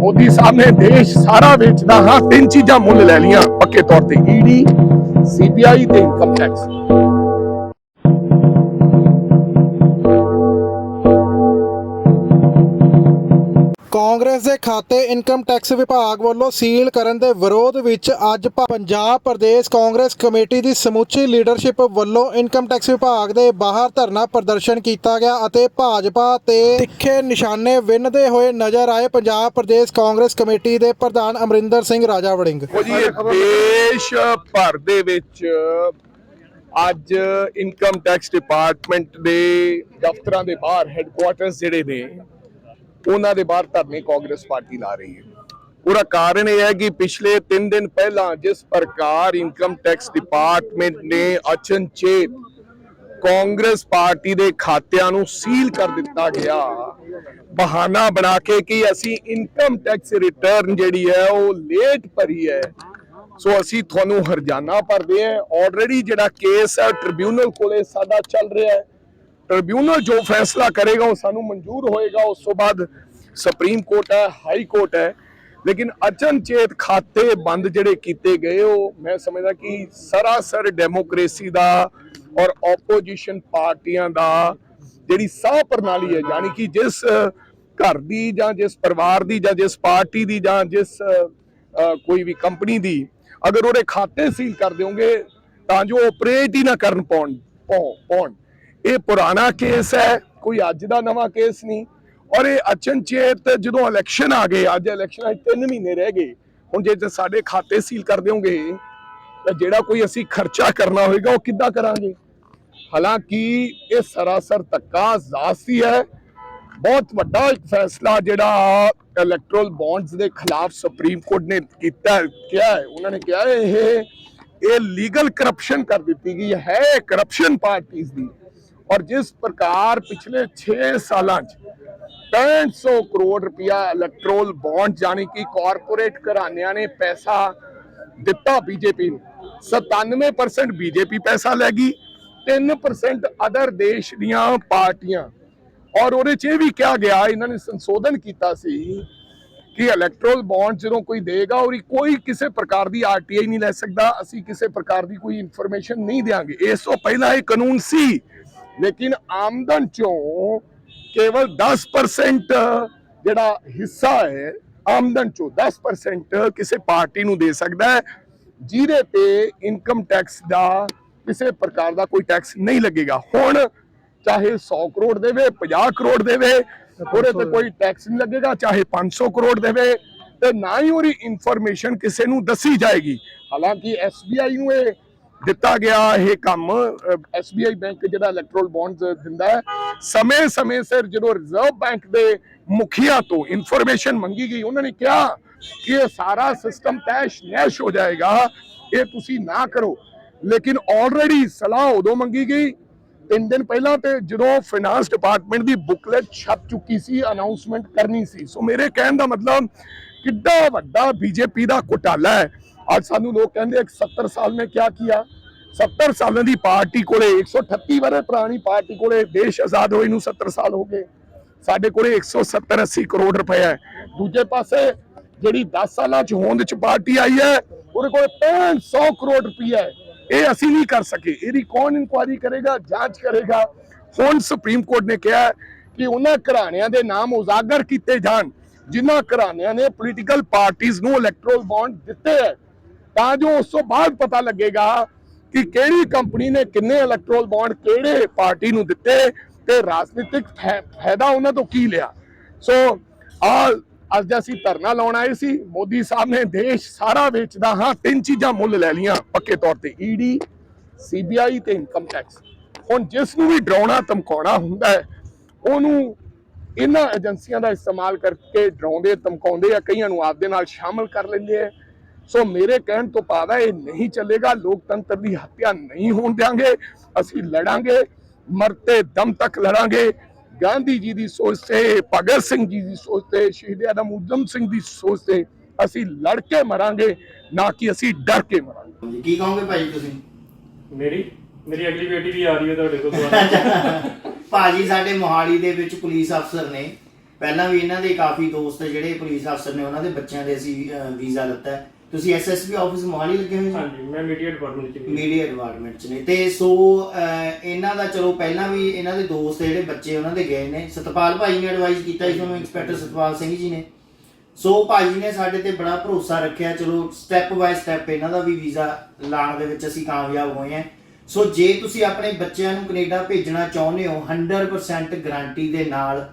ਮੋਦੀ ਸਾਹਿਬ ਨੇ ਦੇਸ਼ ਸਾਰਾ ਵੇਚਦਾ ਹਾਂ, ਤਿੰਨ ਚੀਜ਼ਾਂ ਮੁੱਲ ਲੈ ਲੀਆਂ ਪੱਕੇ ਤੌਰ ਤੇ ਈਡੀ ਸੀਬੀਆਈ ਤੇ ਇਨਕਮ ਟੈਕਸ ਕਾਂਗਰਸ ਦੇ ਖਾਤੇ ਇਨਕਮ ਟੈਕਸ ਵਿਭਾਗ ਵੱਲੋਂ ਸੀਲ ਕਰਨ ਦੇ ਵਿਰੋਧ ਵਿੱਚ ਅੱਜ ਪੰਜਾਬ ਪ੍ਰਦੇਸ਼ ਕਾਂਗਰਸ ਕਮੇਟੀ ਦੀ ਸਮੁੱਚੀ ਲੀਡਰਸ਼ਿਪ ਵੱਲੋਂ ਇਨਕਮ ਟੈਕਸ ਵਿਭਾਗ ਦੇ ਬਾਹਰ ਧਰਨਾ ਪ੍ਰਦਰਸ਼ਨ ਕੀਤਾ ਗਿਆ ਅਤੇ ਭਾਜਪਾ ਤੇ ਤਿੱਖੇ ਨਿਸ਼ਾਨੇ ਵਿੰਨਦੇ ਹੋਏ ਨਜ਼ਰ ਆਏ ਪੰਜਾਬ ਪ੍ਰਦੇਸ਼ ਕਾਂਗਰਸ ਕਮੇਟੀ ਦੇ ਪ੍ਰਧਾਨ ਅਮਰਿੰਦਰ ਸਿੰਘ ਰਾਜਾ ਵੜਿੰਗ ਦੇਸ਼ ਭਰ ਦੇ ਵਿੱਚ ਅੱਜ ਇਨਕਮ ਟੈਕਸ ਡਿਪਾਰਟਮੈਂਟ ਦੇ ਦਫ਼ਤਰਾਂ ਦੇ ਬਾਹਰ ਹੈੱਡਕੁਆਰਟਰਸ ਜਿਹੜੇ ਨੇ ਉਹਨਾਂ ਦੇ ਬਾਹਰ ਧਰਨੇ ਕਾਂਗਰਸ ਪਾਰਟੀ ਲਾ ਰਹੀ ਹੈ। ਉਹਦਾ ਕਾਰਨ ਇਹ ਹੈ ਕਿ ਪਿਛਲੇ 3 ਦਿਨ ਪਹਿਲਾਂ ਜਿਸ ਪ੍ਰਕਾਰ ਇਨਕਮ ਟੈਕਸ ਡਿਪਾਰਟਮੈਂਟ ਨੇ ਅਚਨਚੇਤ ਕਾਂਗਰਸ ਪਾਰਟੀ ਦੇ ਖਾਤਿਆਂ ਨੂੰ ਸੀਲ ਕਰ ਦਿੱਤਾ ਗਿਆ, ਬਹਾਨਾ ਬਣਾ ਕੇ ਕਿ ਅਸੀਂ ਇਨਕਮ ਟੈਕਸ ਰਿਟਰਨ ਜਿਹੜੀ ਹੈ ਉਹ ਲੇਟ ਭਰੀ ਹੈ। ਸੋ ਅਸੀਂ ਤੁਹਾਨੂੰ ਹਰਜਾਨਾ ਭਰਦੇ ਹਾਂ। ਆਲਰੇਡੀ ਜਿਹੜਾ ਕੇਸ ਹੈ ਟ੍ਰਿਬਿਊਨਲ ਕੋਲੇ ਸਾਡਾ ਚੱਲ ਰਿਹਾ ਹੈ। ਟ੍ਰਿਬਿਊਨਲ ਜੋ ਫੈਸਲਾ ਕਰੇਗਾ ਉਹ ਸਾਨੂੰ ਮਨਜ਼ੂਰ ਹੋਏਗਾ, ਉਸ ਤੋਂ ਬਾਅਦ ਸੁਪਰੀਮ ਕੋਰਟ ਹੈ, ਹਾਈ ਕੋਰਟ ਹੈ। ਲੇਕਿਨ ਅਚਨਚੇਤ ਖਾਤੇ ਬੰਦ ਜਿਹੜੇ ਕੀਤੇ ਗਏ, ਉਹ ਮੈਂ ਸਮਝਦਾ ਕਿ ਸਰਾਸਰ ਡੈਮੋਕ੍ਰੇਸੀ ਦਾ ਔਰ ਆਪੋਜੀਸ਼ਨ ਪਾਰਟੀਆਂ ਦਾ ਜਿਹੜੀ ਸਾਹ ਪ੍ਰਣਾਲੀ ਹੈ, ਯਾਨੀ ਕਿ ਜਿਸ ਘਰ ਦੀ ਜਾਂ ਜਿਸ ਪਰਿਵਾਰ ਦੀ ਜਾਂ ਜਿਸ ਪਾਰਟੀ ਦੀ ਜਾਂ ਜਿਸ ਕੋਈ ਵੀ ਕੰਪਨੀ ਦੀ ਅਗਰ ਉਹਦੇ ਖਾਤੇ ਸੀਲ ਕਰ ਦਿਓਗੇ, ਤਾਂ ਜੋ ਆਪਰੇਟ ਹੀ ਨਾ ਕਰਨ ਪਾਉਣ ਪਾਉ- ਪਾਉਣ। ਇਹ ਪੁਰਾਣਾ ਕੇਸ ਹੈ, ਕੋਈ ਅੱਜ ਦਾ ਨਵਾਂ ਕੇਸ ਨਹੀਂ। ਔਰ ਇਹ ਅਚਨਚੇਤ ਜਦੋਂ ਇਲੈਕਸ਼ਨ ਆ ਗਏ, ਅੱਜ ਇਲੈਕਸ਼ਨਾਂ 'ਚ 3 ਮਹੀਨੇ ਰਹਿ ਗਏ। ਹੁਣ ਜੇ ਸਾਡੇ ਖਾਤੇ ਸੀਲ ਕਰ ਦਿਓਗੇ, ਤਾਂ ਜਿਹੜਾ ਕੋਈ ਅਸੀਂ ਖਰਚਾ ਕਰਨਾ ਹੋਏਗਾ, ਉਹ ਕਿੱਦਾਂ ਕਰਾਂਗੇ? ਹਾਲਾਂਕਿ ਇਹ ਸਰਾਸਰ ਧੱਕਾ, ਜ਼ਾਸਤੀ ਹੈ। ਬਹੁਤ ਵੱਡਾ ਇੱਕ ਫੈਸਲਾ ਜਿਹੜਾ ਇਲੈਕਟਰਲ ਬੌਂਡਸ ਦੇ ਖਿਲਾਫ ਸੁਪਰੀਮ ਕੋਰਟ ਨੇ ਕੀਤਾ, ਕਿਹਾ ਹੈ। ਉਹਨਾਂ ਨੇ ਕਿਹਾ ਇਹ ਇਹ ਲੀਗਲ ਕਰਪਸ਼ਨ ਕਰ ਦਿੱਤੀ ਗਈ ਹੈ ਕਰਪਸ਼ਨ ਪਾਰਟੀਆਂ ਦੀ। ਔਰ ਜਿਸ ਪ੍ਰਕਾਰ ਪਿਛਲੇ 6 ਸਾਲਾਂ 'ਚ 6500 ਕਰੋੜ ਰੁਪਇਆ ਇਲੈਕਟਰਲ ਬੌਂਡ ਜਾਨੀ ਕਿ ਕਾਰਪੋਰੇਟ ਘਰਾਣਿਆਂ ਨੇ ਪੈਸਾ ਦਿੱਤਾ ਬੀਜੇਪੀ ਨੂੰ 97% ਬੀਜੇਪੀ ਪੈਸਾ ਲੈ ਗਈ 3% ਅਦਰ ਦੇਸ਼ ਦੀਆਂ ਪਾਰਟੀਆਂ। ਔਰ ਉਹਦੇ 'ਚ ਇਹ ਵੀ ਕਿਹਾ ਗਿਆ, ਇਹਨਾਂ ਨੇ ਸੰਸ਼ੋਧਨ ਕੀਤਾ ਸੀ ਕਿ ਇਲੈਕਟ੍ਰੋਲ ਬੌਂਡ ਜਦੋਂ ਕੋਈ ਦੇਗਾ ਔਰ ਕੋਈ ਕਿਸੇ ਪ੍ਰਕਾਰ ਦੀ ਆਰਟੀਆਈ ਨਹੀਂ ਲੈ ਸਕਦਾ, ਅਸੀਂ ਕਿਸੇ ਪ੍ਰਕਾਰ ਦੀ ਕੋਈ ਇਨਫੋਰਮੇਸ਼ਨ ਨਹੀਂ ਦੇਾਂਗੇ ਇਸ ਤੋਂ ਪਹਿਲਾਂ ਇਹ ਕਾਨੂੰਨ ਸੀ ਲੇਕਿਨ ਆਮਦਨ ਚੋਂ ਕੇਵਲ 10% ਜਿਹੜਾ ਹਿੱਸਾ ਹੈ, ਆਮਦਨ ਚੋਂ 10% ਕਿਸੇ ਪਾਰਟੀ ਨੂੰ ਦੇ ਸਕਦਾ ਹੈ, ਜਿਹਦੇ ਤੇ ਇਨਕਮ ਟੈਕਸ ਦਾ ਕਿਸੇ ਪ੍ਰਕਾਰ ਦਾ ਕੋਈ ਟੈਕਸ ਨਹੀਂ ਲੱਗੇਗਾ। ਹੁਣ ਚਾਹੇ 100 ਕਰੋੜ ਦੇਵੇ 50 ਕਰੋੜ ਦੇਵੇ, ਉਹਦੇ ਤੇ ਕੋਈ ਟੈਕਸ ਨਹੀਂ ਲੱਗੇਗਾ, ਚਾਹੇ 500 ਕਰੋੜ ਦੇਵੇ, ਤੇ ਨਾ ਹੀ ਉਹਦੀ ਇਨਫੋਰਮੇਸ਼ਨ ਕਿਸੇ ਨੂੰ ਦੱਸੀ ਜਾਏਗੀ। ਹਾਲਾਂਕਿ SBI ਨੂੰ ਇਹ ਦਿੱਤਾ ਗਿਆ ਇਹ ਕੰਮ SBI ਬੈਂਕ ਜਿਹੜਾ ਇਲੈਕਟਰਲ ਬੌਂਡਸ ਦਿੰਦਾ ਹੈ, ਸਮੇਂ-ਸਮੇਂ ਸਿਰ ਜਦੋਂ ਰਿਜ਼ਰਵ ਬੈਂਕ ਦੇ ਮੁਖੀਆ ਤੋਂ ਇਨਫੋਰਮੇਸ਼ਨ ਮੰਗੀ ਗਈ, ਉਹਨਾਂ ਨੇ ਕਿਹਾ ਕਿ ਇਹ ਸਾਰਾ ਸਿਸਟਮ ਤੈਸ਼ ਨੈਸ਼ ਹੋ ਜਾਏਗਾ, ਇਹ ਤੁਸੀਂ ਨਾ ਕਰੋ। ਲੇਕਿਨ ਆਲਰੇਡੀ ਸਲਾਹ ਉਦੋਂ ਮੰਗੀ ਗਈ, ਤਿੰਨ ਦਿਨ ਪਹਿਲਾਂ ਤੇ ਜਦੋਂ ਫਾਈਨਾਂਸ ਡਿਪਾਰਟਮੈਂਟ ਦੀ ਬੁਕਲੇਟ ਛਪ ਚੁੱਕੀ ਸੀ ਅਨਾਉਂਸਮੈਂਟ ਕਰਨੀ ਸੀ। ਸੋ ਮੇਰੇ ਕਹਿਣ ਦਾ ਮਤਲਬ ਕਿੱਡਾ ਵੱਡਾ ਬੀਜੇਪੀ ਦਾ ਘੁਟਾਲਾ ਹੈ। ਅੱਜ ਸਾਨੂੰ ਲੋਕ ਕਹਿੰਦੇ ਕਿ 70 ਸਾਲ ਨੇ ਕੀ ਕੀਤਾ 70 ਸਾਲਾਂ ਦੀ ਪਾਰਟੀ ਕੋਲੇ 138 ਵਰੇ ਪੁਰਾਣੀ ਪਾਰਟੀ ਕੋਲੇ ਦੇਸ਼ ਆਜ਼ਾਦ ਹੋਏ ਨੂੰ 70 ਸਾਲ ਹੋ ਗਏ। ਸਾਡੇ ਕੋਲੇ 170 80 ਕਰੋੜ ਰੁਪਏ ਹੈ। ਦੂਜੇ ਪਾਸੇ ਜਿਹੜੀ 10 ਸਾਲਾਂ ਚ ਹੋਂਦ ਚ ਪਾਰਟੀ ਆਈ ਹੈ, ਉਹਦੇ ਕੋਲ 500 ਕਰੋੜ ਰੁਪਏ ਹੈ। ਇਹ ਅਸੀਂ ਨਹੀਂ ਕਰ ਸਕੇ। ਇਹਦੀ ਕੌਣ ਇਨਕੁਆਇਰੀ ਕਰੇਗਾ, ਜਾਂਚ ਕਰੇਗਾ? ਹੁਣ ਸੁਪਰੀਮ ਕੋਰਟ ਨੇ ਕਿਹਾ ਕਿ ਉਹਨਾਂ ਘਰਾਣਿਆਂ ਦੇ ਨਾਮ ਉਜਾਗਰ ਕੀਤੇ ਜਾਣ, ਜਿਨ੍ਹਾਂ ਘਰਾਣਿਆਂ ਨੇ ਪੋਲੀਟੀਕਲ ਪਾਰਟੀਆਂ ਨੂੰ ਇਲੈਕਟਰਲ ਬੌਂਡ ਦਿੱਤੇ ਹੈ। ਤਾਂ ਜੋ ਉਸ ਤੋਂ ਬਾਅਦ ਪਤਾ ਲੱਗੇਗਾ ਕਿ ਕਿਹੜੀ ਕੰਪਨੀ ਨੇ ਕਿੰਨੇ ਇਲੈਕਟਰਲ ਬੌਂਡ ਕਿਹੜੇ ਪਾਰਟੀ ਨੂੰ ਦਿੱਤੇ ਤੇ ਰਾਜਨੀਤਿਕ ਫਾਇ- ਫਾਇਦਾ ਉਹਨਾਂ ਤੋਂ ਕੀ ਲਿਆ। ਸੋ ਆ, ਅੱਜ ਅਸੀਂ ਧਰਨਾ ਲਾਉਣ ਆਏ ਸੀ। ਮੋਦੀ ਸਾਹਿਬ ਨੇ ਦੇਸ਼ ਸਾਰਾ ਵੇਚਦਾ ਹਾਂ, ਤਿੰਨ ਚੀਜ਼ਾਂ ਮੁੱਲ ਲੈ ਲੀਆਂ ਪੱਕੇ ਤੌਰ ਤੇ ਈਡੀ ਸੀਬੀਆਈ ਤੇ ਇਨਕਮ ਟੈਕਸ ਹੁਣ ਜਿਸ ਨੂੰ ਵੀ ਡਰਾਉਣਾ, ਧਮਕਾਉਣਾ ਹੁੰਦਾ ਹੈ, ਉਹਨੂੰ ਇਹਨਾਂ ਏਜੰਸੀਆਂ ਦਾ ਇਸਤੇਮਾਲ ਕਰਕੇ ਡਰਾਉਂਦੇ, ਧਮਕਾਉਂਦੇ ਆ, ਕਈਆਂ ਨੂੰ ਆਪਦੇ ਨਾਲ ਸ਼ਾਮਲ ਕਰ ਲੈਂਦੇ ਆ। ਸੋ ਮੇਰੇ ਕਹਿਣ ਤੋਂ ਭਾਵ ਹੈ ਇਹ ਨਹੀਂ ਚੱਲੇਗਾ। ਲੋਕਤੰਤਰ ਦੀ ਹੱਤਿਆ ਨਹੀਂ ਹੋਣ ਦਿਆਂਗੇ। ਅਸੀਂ ਲੜਾਂਗੇ ਮਰਤੇ ਦਮ ਤੱਕ ਲੜਾਂਗੇ। ਗਾਂਧੀ ਜੀ ਦੀ ਸੋਚ ਤੇ ਭਗਤ ਸਿੰਘ ਜੀ ਦੀ ਸੋਚ ਤੇ ਸ਼ਹੀਦ ਆਦਮ ਉਦਮ ਸਿੰਘ ਦੀ ਸੋਚ ਤੇ ਅਸੀਂ ਲੜ ਕੇ ਮਰਾਂਗੇ ਨਾ ਕਿ ਅਸੀਂ ਡਰ ਕੇ ਮਰਾਂਗੇ। ਕੀ ਕਹੋਗੇ ਭਾਈ ਤੁਸੀਂ? ਮੇਰੀ? ਮੇਰੀ ਅਗਲੀ ਬੇਟੀ ਵੀ ਆ ਰਹੀ ਹੈ ਤੁਹਾਡੇ ਕੋਲ। ਭਾਜੀ ਸਾਡੇ ਮੋਹਾਲੀ ਦੇ ਵਿੱਚ ਪੁਲਿਸ ਅਫਸਰ ਨੇ। ਪਹਿਲਾਂ ਵੀ ਇਹਨਾਂ ਦੇ ਕਾਫੀ ਦੋਸਤ ਜਿਹੜੇ ਪੁਲਿਸ ਅਫਸਰ ਨੇ ਉਹਨਾਂ ਦੇ ਬੱਚਿਆਂ ਦੇ ਅਸੀਂ ਵੀਜ਼ਾ ਲਿੱਤਾ ਹੈ। ਤੁਸੀਂ ਐਸਐਸਪੀ ਆਫਿਸ ਮੋਹਾਲੀ ਲੱਗੇ ਹੋਏ ਜੀ? ਹਾਂਜੀ ਮੈਂ ਮੀਡੀਆ ਡਿਪਾਰਟਮੈਂਟ ਚ ਵੀ। ਮੀਡੀਆ ਡਿਪਾਰਟਮੈਂਟ ਚ ਨੇ। ਤੇ ਸੋ ਅਹ, ਇਹਨਾਂ ਦਾ ਚਲੋ ਪਹਿਲਾਂ ਵੀ ਇਹਨਾਂ ਦੇ ਦੋਸਤ ਜਿਹੜੇ ਬੱਚੇ ਉਹਨਾਂ ਦੇ ਗਏ ਨੇ। ਸਤਪਾਲ ਭਾਈ ਨੇ ਐਡਵਾਈਸ ਕੀਤਾ ਸੀ ਤੁਹਾਨੂੰ ਇੰਸਪੈਕਟਰ ਸਤਪਾਲ ਸਿੰਘ ਜੀ ਨੇ। ਸੋ ਭਾਈ ਨੇ ਸਾਡੇ ਤੇ ਬੜਾ ਭਰੋਸਾ ਰੱਖਿਆ। ਚਲੋ ਸਟੈਪ ਬਾਏ ਸਟੈਪ ਇਹਨਾਂ ਦਾ ਵੀ ਵੀਜ਼ਾ ਲਾਉਣ ਦੇ ਵਿੱਚ ਅਸੀਂ ਕਾਮਯਾਬ ਹੋਏ ਹਾਂ। ਸੋ ਜੇ ਤੁਸੀਂ ਆਪਣੇ ਬੱਚਿਆਂ ਨੂੰ ਕੈਨੇਡਾ ਭੇਜਣਾ ਚਾਹੁੰਦੇ ਹੋ 100% ਗਾਰੰਟੀ ਦੇ ਨਾਲ